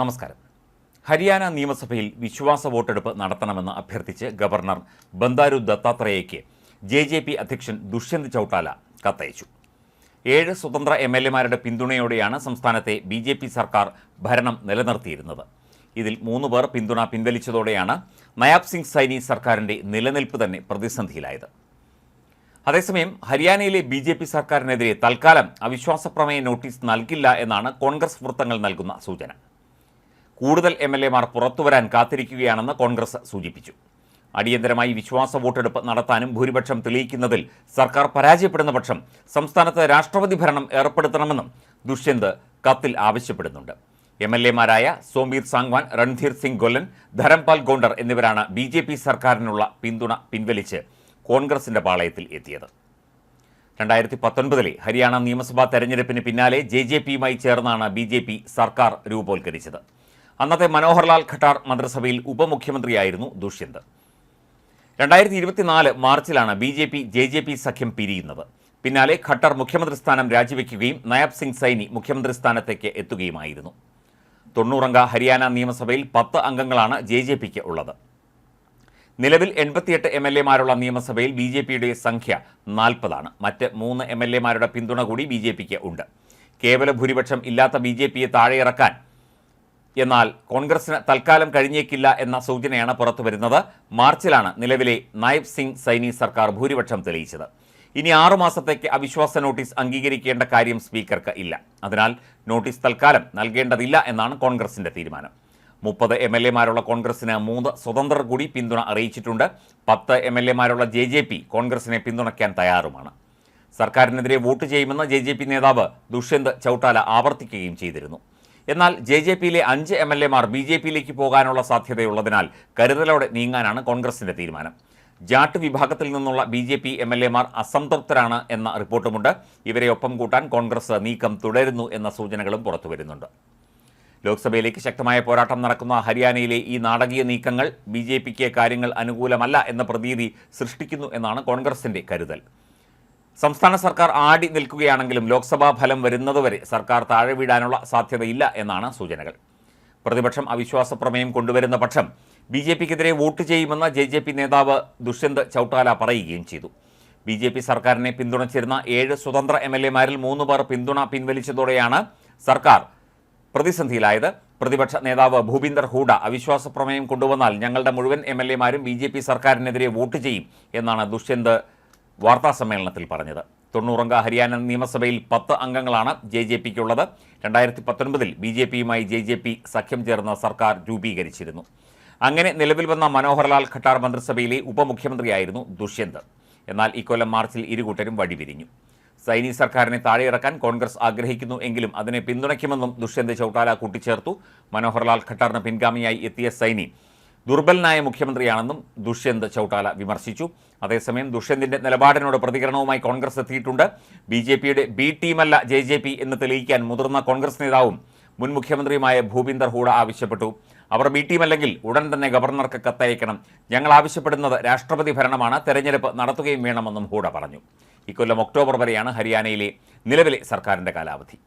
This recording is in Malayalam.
നമസ്കാരം. ഹരിയാന നിയമസഭയിൽ വിശ്വാസ വോട്ടെടുപ്പ് നടത്തണമെന്ന് അഭ്യർത്ഥിച്ച് ഗവർണർ ബന്ദാരു ദത്താത്രേയയ്ക്ക് ജെ ജെ പി അധ്യക്ഷൻ ദുഷ്യന്ത് ചൌട്ടാല കത്തയച്ചു. ഏഴ് സ്വതന്ത്ര എം എൽ എമാരുടെ പിന്തുണയോടെയാണ് സംസ്ഥാനത്തെ ബി ജെ പി സർക്കാർ ഭരണം നിലനിർത്തിയിരുന്നത്. ഇതിൽ മൂന്ന് പേർ പിന്തുണ പിൻവലിച്ചതോടെയാണ് നയാബ് സിംഗ് സൈനി സർക്കാരിന്റെ നിലനിൽപ്പ് തന്നെ പ്രതിസന്ധിയിലായത്. അതേസമയം ഹരിയാനയിലെ ബി ജെ പി സർക്കാരിനെതിരെ തൽക്കാലം അവിശ്വാസ പ്രമേയ നോട്ടീസ് നൽകില്ല എന്നാണ് കോൺഗ്രസ് വൃത്തങ്ങൾ നൽകുന്ന സൂചന. കൂടുതൽ എം എൽ എമാർ പുറത്തുവരാൻ കാത്തിരിക്കുകയാണെന്ന് കോൺഗ്രസ് സൂചിപ്പിച്ചു. അടിയന്തരമായി വിശ്വാസ വോട്ടെടുപ്പ് നടത്താനും ഭൂരിപക്ഷം തെളിയിക്കുന്നതിൽ സർക്കാർ പരാജയപ്പെടുന്ന പക്ഷം സംസ്ഥാനത്ത് രാഷ്ട്രപതി ഭരണം ഏർപ്പെടുത്തണമെന്നും ദുഷ്യന്ത് കത്തിൽ ആവശ്യപ്പെടുന്നുണ്ട്. എം എൽ എമാരായ സോംബീർ സാങ്വാൻ രൺധീർ സിംഗ് ഗൊല്ലൻ ധരംപാൽ ഗോണ്ടർ എന്നിവരാണ് ബി ജെ പി സർക്കാരിനുള്ള പിന്തുണ പിൻവലിച്ച് കോൺഗ്രസിന്റെ പാളയത്തിൽ എത്തിയത്. രണ്ടായിരത്തി പത്തൊൻപതിലെ ഹരിയാന നിയമസഭാ തെരഞ്ഞെടുപ്പിന് പിന്നാലെ ജെ ജെ പിയുമായി ചേർന്നാണ് ബി ജെ പി സർക്കാർ രൂപവൽക്കരിച്ചത് അന്നത്തെ മനോഹർലാൽ ഖട്ടാർ മന്ത്രിസഭയിൽ ഉപമുഖ്യമന്ത്രിയായിരുന്നു ദുഷ്യന്ത്. രണ്ടായിരത്തി ഇരുപത്തിനാല് മാർച്ചിലാണ് B J P J J P സഖ്യം പിരിയുന്നത്. പിന്നാലെ ഖട്ടർ മുഖ്യമന്ത്രി സ്ഥാനം രാജിവെക്കുകയും നയാബ് സിംഗ് സൈനി മുഖ്യമന്ത്രി സ്ഥാനത്തേക്ക് എത്തുകയുമായിരുന്നു. തൊണ്ണൂറംഗ ഹരിയാന നിയമസഭയിൽ പത്ത് അംഗങ്ങളാണ് ജെ ജെ പിക്ക് ഉള്ളത്. നിലവിൽ എൺപത്തിയെട്ട് എം എൽ എമാരുള്ള നിയമസഭയിൽ ബി ജെ പിയുടെ സംഖ്യ നാൽപ്പതാണ്. മറ്റ് മൂന്ന് എം എൽ എമാരുടെ പിന്തുണ കൂടി ബി ജെ പിക്ക് ഉണ്ട്. കേവല ഭൂരിപക്ഷം ഇല്ലാത്ത ബി ജെ പിയെ താഴെയിറക്കാൻ എന്നാൽ കോൺഗ്രസിന് തൽക്കാലം കഴിഞ്ഞേക്കില്ല എന്ന സൂചനയാണ് പുറത്തു വരുന്നത്. മാർച്ചിലാണ് നിലവിലെ നായബ് സിംഗ് സൈനി സർക്കാർ ഭൂരിപക്ഷം തെളിയിച്ചത്. ഇനി ആറുമാസത്തേക്ക് അവിശ്വാസ നോട്ടീസ് അംഗീകരിക്കേണ്ട കാര്യം സ്പീക്കർക്ക് ഇല്ല. അതിനാൽ നോട്ടീസ് തൽക്കാലം നൽകേണ്ടതില്ല എന്നാണ് കോൺഗ്രസിന്റെ തീരുമാനം. മുപ്പത് എം എൽ എമാരുള്ള കോൺഗ്രസിന് മൂന്ന് സ്വതന്ത്രർ കൂടി പിന്തുണ അറിയിച്ചിട്ടുണ്ട്. പത്ത് എം എൽ എമാരുള്ള ജെ ജെ പി കോൺഗ്രസിനെ പിന്തുണയ്ക്കാൻ തയ്യാറുമാണ്. സർക്കാരിനെതിരെ വോട്ട് ചെയ്യുമെന്ന് ജെ ജെ പി നേതാവ് ദുഷ്യന്ത് ചൌട്ടാല ആവർത്തിക്കുകയും ചെയ്തിരുന്നു. എന്നാൽ ജെ ജെ പിയിലെ അഞ്ച് എം എൽ എമാർ ബി ജെ പിയിലേക്ക് പോകാനുള്ള സാധ്യതയുള്ളതിനാൽ കരുതലോടെ നീങ്ങാനാണ് കോൺഗ്രസിന്റെ തീരുമാനം. ജാട്ട് വിഭാഗത്തിൽ നിന്നുള്ള B J P M L എമാർ അസംതൃപ്തരാണ് എന്ന റിപ്പോർട്ടുമുണ്ട്. ഇവരെ ഒപ്പം കൂട്ടാൻ കോൺഗ്രസ് നീക്കം തുടരുന്നു എന്ന സൂചനകളും പുറത്തുവരുന്നുണ്ട് ലോക്സഭയിലേക്ക് ശക്തമായ പോരാട്ടം നടക്കുന്ന ഹരിയാനയിലെ ഈ നാടകീയ നീക്കങ്ങൾ ബി ജെ പിക്ക് കാര്യങ്ങൾ അനുകൂലമല്ല എന്ന പ്രതീതി സൃഷ്ടിക്കുന്നു എന്നാണ് കോൺഗ്രസിന്റെ കരുതൽ. സംസ്ഥാന സർക്കാർ ആടി നിൽക്കുകയാണെങ്കിലും ലോക്സഭാ ഫലം വരുന്നതുവരെ സർക്കാർ താഴെ വീഴാനുള്ള സാധ്യതയില്ല എന്നാണ് സൂചനകൾ. പ്രതിപക്ഷം അവിശ്വാസ പ്രമേയം കൊണ്ടുവരുന്ന പക്ഷം ബി ജെ പിക്കെതിരെ വോട്ട് ചെയ്യുമെന്ന് ജെ ജെ പി നേതാവ് ദുഷ്യന്ത് ചൌട്ടാല പറയുകയും ചെയ്തു. ബി ജെ പി സർക്കാരിനെ പിന്തുണച്ചിരുന്ന ഏഴ് സ്വതന്ത്ര എം എൽ എമാരിൽ മൂന്ന് പേർ പിന്തുണ പിൻവലിച്ചതോടെയാണ് സർക്കാർ പ്രതിസന്ധിയിലായത്. പ്രതിപക്ഷ നേതാവ് ഭൂപീന്ദർ ഹൂഡ അവിശ്വാസ പ്രമേയം കൊണ്ടുവന്നാൽ ഞങ്ങളുടെ മുഴുവൻ എം എൽ എമാരും ബി ജെ പി സർക്കാരിനെതിരെ വോട്ട് ചെയ്യും എന്നാണ് ദുഷ്യന്ത് വാർത്താസമ്മേളനത്തിൽ പറഞ്ഞത്. തൊണ്ണൂറംഗ ഹരിയാന നിയമസഭയിൽ പത്ത് അംഗങ്ങളാണ് ജെ ജെ പിക്കുള്ളത്. രണ്ടായിരത്തി പത്തൊൻപതിൽ ബി ജെ പിയുമായി ജെ ജെ പി സഖ്യം ചേർന്ന സർക്കാർ രൂപീകരിച്ചിരുന്നു. അങ്ങനെ നിലവിൽ വന്ന മനോഹർലാൽ ഖട്ടാർ മന്ത്രിസഭയിലെ ഉപമുഖ്യമന്ത്രിയായിരുന്നു ദുഷ്യന്ത്. എന്നാൽ ഇക്കൊല്ലം മാർച്ചിൽ ഇരുകൂട്ടരും വഴിപിരിഞ്ഞു. സൈനി സർക്കാരിനെ താഴെയിറക്കാൻ കോൺഗ്രസ് ആഗ്രഹിക്കുന്നു എങ്കിലും അതിനെ പിന്തുണയ്ക്കുമെന്നും ദുഷ്യന്ത് ചൌട്ടാല കൂട്ടിച്ചേർത്തു. മനോഹർലാൽ ഖട്ടാറിന് പിൻഗാമിയായി എത്തിയ സൈനി ദുർബലനായ മുഖ്യമന്ത്രിയാണെന്നും ദുഷ്യന്ത് ചൗട്ടാല വിമർശിച്ചു. അതേസമയം ദുഷ്യന്തിന്റെ നിലപാടിനോട് പ്രതികരണവുമായി കോൺഗ്രസ് എത്തിയിട്ടുണ്ട്. ബി ജെ പിയുടെ ബി ടീമല്ല ജെ ജെ പി എന്ന് തെളിയിക്കാൻ മുതിർന്ന കോൺഗ്രസ് നേതാവും മുൻ മുഖ്യമന്ത്രിയുമായ ഭൂപീന്ദർ ഹൂഡ ആവശ്യപ്പെട്ടു. അവർ ബി ടീമല്ലെങ്കിൽ ഉടൻ തന്നെ ഗവർണർക്ക് കത്തയക്കണം. ഞങ്ങൾ ആവശ്യപ്പെടുന്നത് രാഷ്ട്രപതി ഭരണമാണ്. തെരഞ്ഞെടുപ്പ് നടത്തുകയും വേണമെന്നും ഹൂഡ പറഞ്ഞു. ഇക്കൊല്ലം ഒക്ടോബർ വരെയാണ് ഹരിയാനയിലെ നിലവിലെ സർക്കാരിന്റെ കാലാവധി.